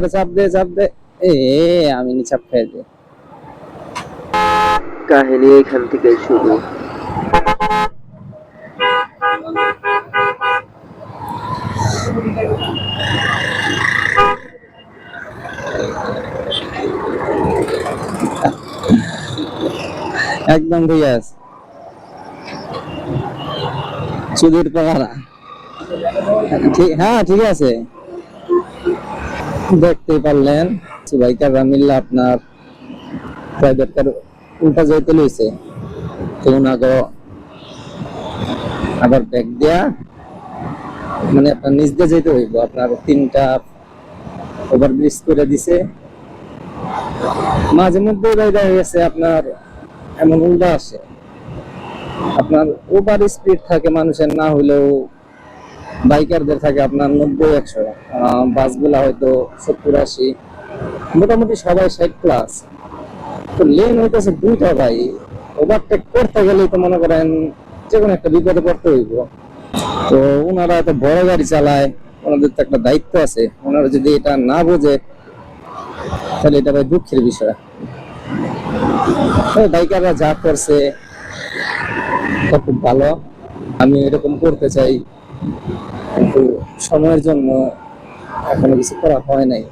আরে চাপ দে চাপ দে। এ আমি নি চাপ খেয়ে দে কাহিনী এখান থেকে শুরু। একদম ঠিক আছে। সুধীর পাহারা হ্যাঁ ঠিক আছে। দেখতে পারলেন। সুবাইকাররা মিল্লা আপনার প্রাইভেট কার উল্টা যাইতে লইছে। তো উনাকে আবার ব্যাগ দেয়া মানে আপনার নিচ দিয়ে যেতে হইব। আপনার তিনটা ওভার ব্রিজ করে দিছে। মাঝে মধ্যে দেখা গেছে আপনার এমন উল্টা আসে। আপনার ওভার স্পিড থাকে মানুষের, না হইলেও বাইকারদের থাকে আপনার নব্বই, একশো। বাসগুলা হয়তো সত্তর, আশি, মোটামুটি সবাই ষাট প্লাস তো লেন হইতেছে দুইটা ভাই। ওভারটেক করতে গেলেই তো মনে করেন যে কোনো একটা বিপদে পড়তে হইব। তো ওনারা এত বড় গাড়ি চালায়, ওনাদের তো একটা দায়িত্ব আছে। ওনারা যদি এটা না বোঝে, তাহলে এটা ভাই দুঃখের বিষয়। বাইকাররা যা করছে খুব ভালো। আমি এরকম করতে চাই। কিন্তু সময়ের জন্য এখনও কিছু করা হয় নাই।